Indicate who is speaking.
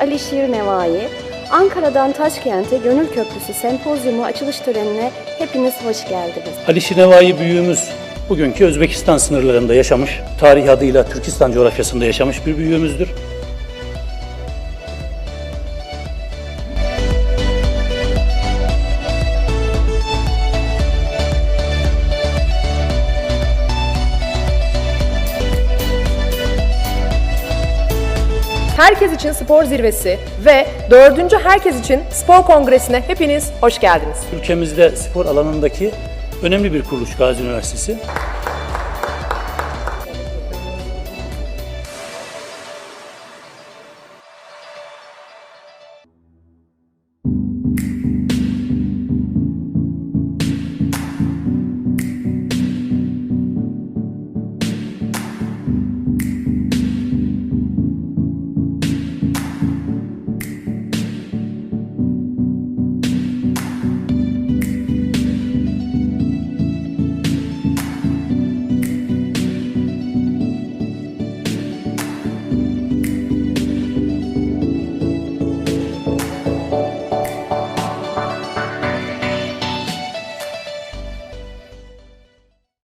Speaker 1: Ali Şiir Nevai, Ankara'dan Taşkent'e Gönül Köprüsü Sempozyumu açılış törenine hepiniz hoş geldiniz.
Speaker 2: Ali Şinevai büyüğümüz bugünkü Özbekistan sınırlarında yaşamış, tarih adıyla Türkistan coğrafyasında yaşamış bir büyüğümüzdür.
Speaker 3: Herkes için Spor Zirvesi ve 4. Herkes için Spor Kongresi'ne hepiniz hoş geldiniz.
Speaker 2: Ülkemizde spor alanındaki önemli bir kuruluş Gazi Üniversitesi.